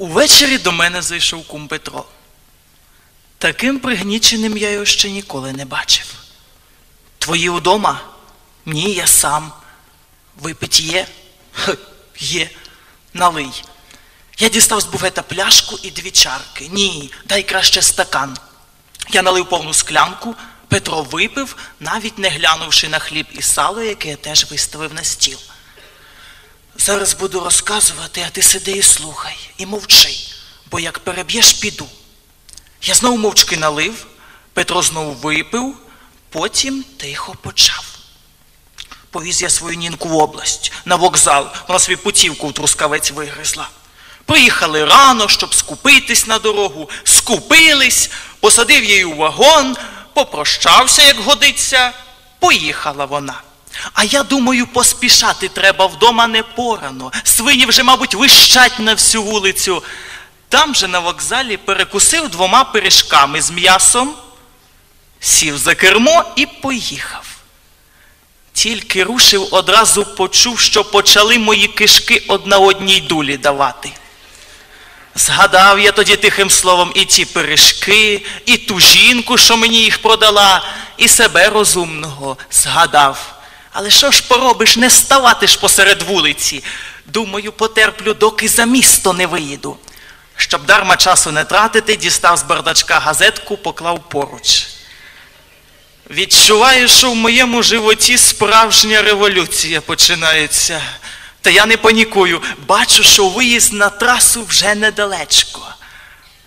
Увечері до мене зайшов кум Петро. Таким пригніченим я його ще ніколи не бачив. Твої вдома? Ні, я сам. Випить є? Х, є. Налий. Я дістав з буфета пляшку і дві чарки. Ні, дай краще стакан. Я налив повну склянку, Петро випив, навіть не глянувши на хліб і сало, яке я теж виставив на стіл. Зараз буду розказувати, а ти сиди і слухай, і мовчи, бо як переб'єш, піду. Я знову мовчки налив, Петро знову випив, потім тихо почав. Повіз я свою нінку в область, на вокзал, вона собі путівку в трускавець вигризла. Приїхали рано, щоб скупитись на дорогу, скупились, посадив її у вагон, попрощався, як годиться, поїхала вона. А я думаю, поспішати треба вдома не порано. Свині вже, мабуть, вищать на всю вулицю. Там же на вокзалі перекусив двома пиріжками з м'ясом, сів за кермо і поїхав. Тільки рушив, одразу почув, що почали мої кишки одна одній дулі давати. Згадав я тоді тихим словом і ті пиріжки, і ту жінку, що мені їх продала, і себе розумного згадав. Але що ж поробиш, не ставати ж посеред вулиці. Думаю, потерплю, доки за місто не виїду. Щоб дарма часу не тратити, дістав з бардачка газетку, поклав поруч. Відчуваю, що в моєму животі справжня революція починається. Та я не панікую. Бачу, що виїзд на трасу вже недалечко.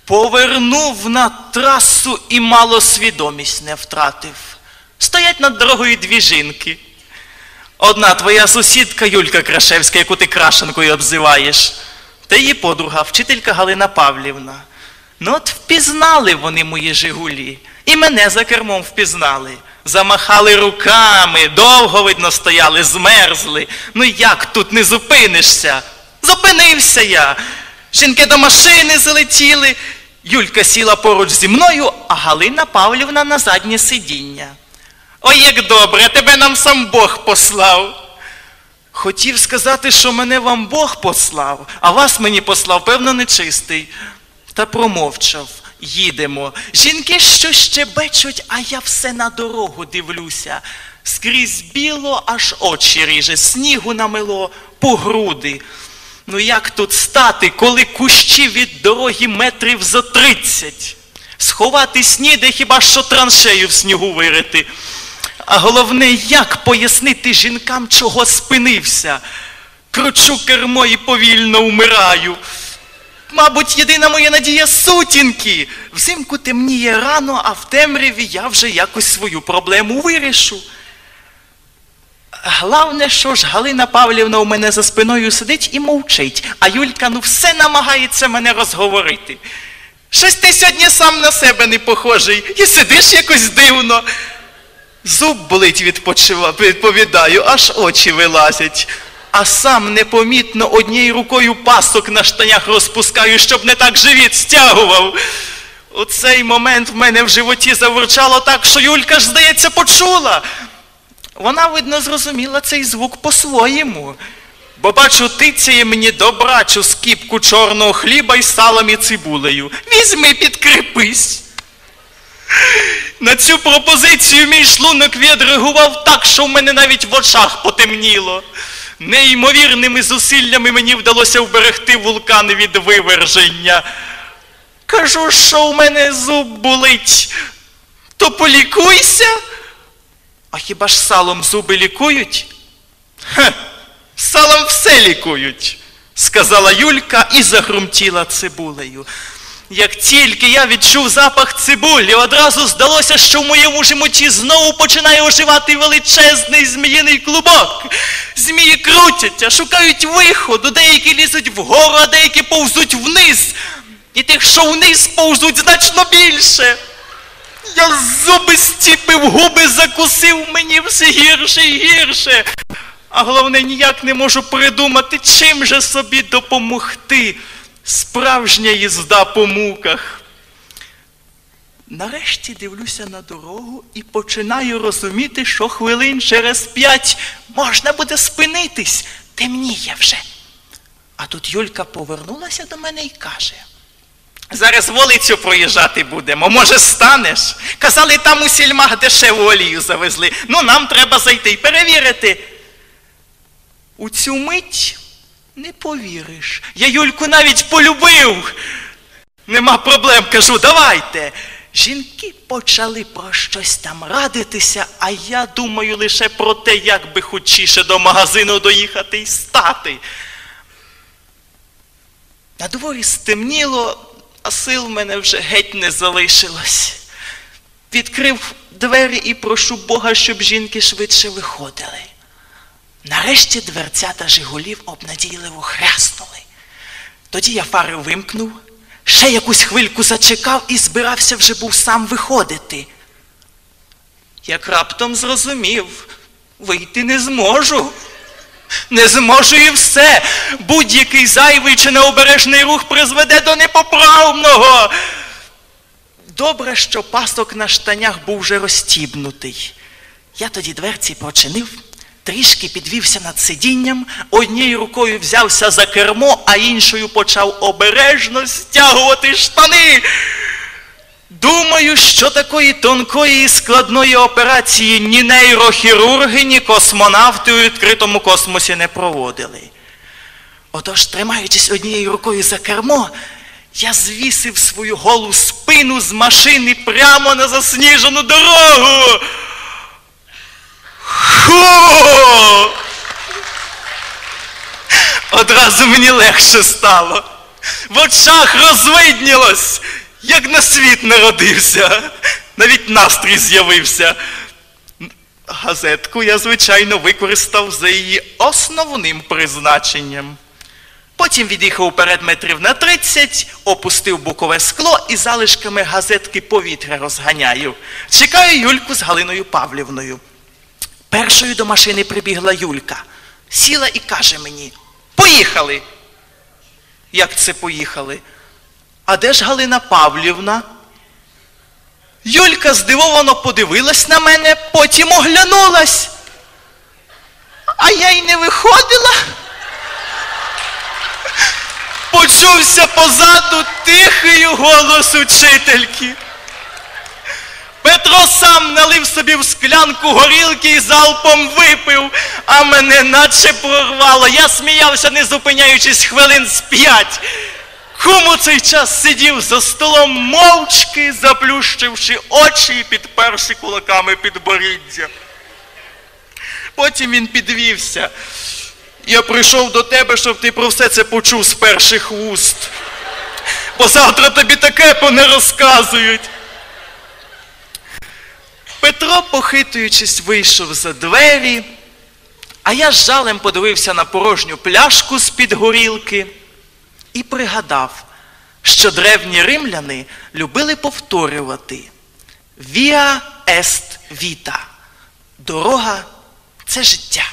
Повернув на трасу і мало свідомість не втратив. Стоять над дорогою дві жінки. Одна твоя сусідка Юлька Крашевська, яку ти крашенкою обзиваєш, та її подруга, вчителька Галина Павлівна. Ну от впізнали вони мої Жигулі, і мене за кермом впізнали. Замахали руками, довго, видно, стояли, змерзли. Ну як тут не зупинишся? Зупинився я. Жінки до машини залетіли. Юлька сіла поруч зі мною, а Галина Павлівна на заднє сидіння. Ой, як добре, тебе нам сам Бог послав. Хотів сказати, що мене вам Бог послав, а вас мені послав, певно, нечистий. Та промовчав. Їдемо. Жінки щось щебечуть, а я все на дорогу дивлюся. Скрізь біло, аж очі ріже, снігу намело по груди. Ну як тут стати, коли кущі від дороги метрів за тридцять? Сховатись ніде хіба що траншею в снігу вирити. А головне, як пояснити жінкам, чого спинився? Кручу кермо і повільно вмираю. Мабуть, єдина моя надія сутінки. Взимку темніє рано, а в темряві я вже якось свою проблему вирішу. Главне, що ж Галина Павлівна у мене за спиною сидить і мовчить, а Юлька ну все намагається мене розговорити. Щось ти сьогодні сам на себе не похожий і сидиш якось дивно. Зуб болить відповідаю, аж очі вилазять. А сам непомітно однією рукою пасок на штанях розпускаю, щоб не так живіт стягував. У цей момент в мене в животі заворчало так, що Юлька ж, здається, почула. Вона, видно, зрозуміла цей звук по-своєму. Бо бачу, тицяє мені добрачу скіпку чорного хліба із салом і цибулею. Візьми, підкрепись. На цю пропозицію мій шлунок відреагував так, що в мене навіть в очах потемніло. Неймовірними зусиллями мені вдалося вберегти вулкан від виверження. Кажу, що в мене зуб болить, то полікуйся. А хіба ж салом зуби лікують? Хе, салом все лікують, сказала Юлька і загрумтіла цибулею. Як тільки я відчув запах цибулі, одразу здалося, що в моєму животі знову починає оживати величезний зміїний клубок. Змії крутяться, шукають виходу, деякі лізуть вгору, а деякі повзуть вниз. І тих, що вниз повзуть значно більше. Я зуби стіпив, губи закусив, мені все гірше і гірше. А головне, ніяк не можу придумати, чим же собі допомогти. Справжня їзда по муках. Нарешті дивлюся на дорогу і починаю розуміти, що хвилин через п'ять можна буде спинитись, темніє вже. А тут Юлька повернулася до мене і каже. Зараз вулицю проїжджати будемо, може станеш? Казали, там у сільмах дешеву олію завезли. Ну нам треба зайти і перевірити. У цю мить не повіриш. Я Юльку навіть полюбив. Нема проблем, кажу, давайте. Жінки почали про щось там радитися, а я думаю лише про те, як би хутчіше до магазину доїхати і стати. На дворі стемніло, а сил мене вже геть не залишилось. Відкрив двері і прошу Бога, щоб жінки швидше виходили. Нарешті дверцята Жигулів обнадійливо хряснули. Тоді я фари вимкнув, ще якусь хвильку зачекав і збирався вже був сам виходити. Як раптом зрозумів, вийти не зможу. Не зможу і все. Будь-який зайвий чи необережний рух призведе до непоправного. Добре, що пасок на штанях був вже розстібнутий. Я тоді дверці прочинив, трішки підвівся над сидінням, однією рукою взявся за кермо, а іншою почав обережно стягувати штани. Думаю, що такої тонкої і складної операції ні нейрохірурги, ні космонавти у відкритому космосі не проводили. Отож, тримаючись однією рукою за кермо, я звісив свою голу спину з машини прямо на засніжену дорогу. Ху! Одразу мені легше стало. В очах розвиднілось, як на світ народився. Навіть настрій з'явився. Газетку я, звичайно, використав за її основним призначенням. Потім від'їхав уперед метрів на 30, опустив бокове скло і залишками газетки повітря розганяю. Чекаю Юльку з Галиною Павлівною. Першою до машини прибігла Юлька. Сіла і каже мені: Поїхали. Як це поїхали? А де ж Галина Павлівна? Юлька здивовано подивилась на мене, потім оглянулась. А я й не виходила. Почувся позаду тихий голос учительки. Петро сам налив собі в склянку горілки і залпом випив, а мене наче прорвало. Я сміявся, не зупиняючись хвилин з п'ять. Кум у цей час сидів за столом мовчки, заплющивши очі і підперши кулаками підборіддя. Потім він підвівся. Я прийшов до тебе, щоб ти про все це почув з перших вуст. Бо завтра тобі таке поне розказують. Петро, похитуючись, вийшов за двері, а я з жалем подивився на порожню пляшку з-під горілки і пригадав, що древні римляни любили повторювати Via est vita. Дорога це життя.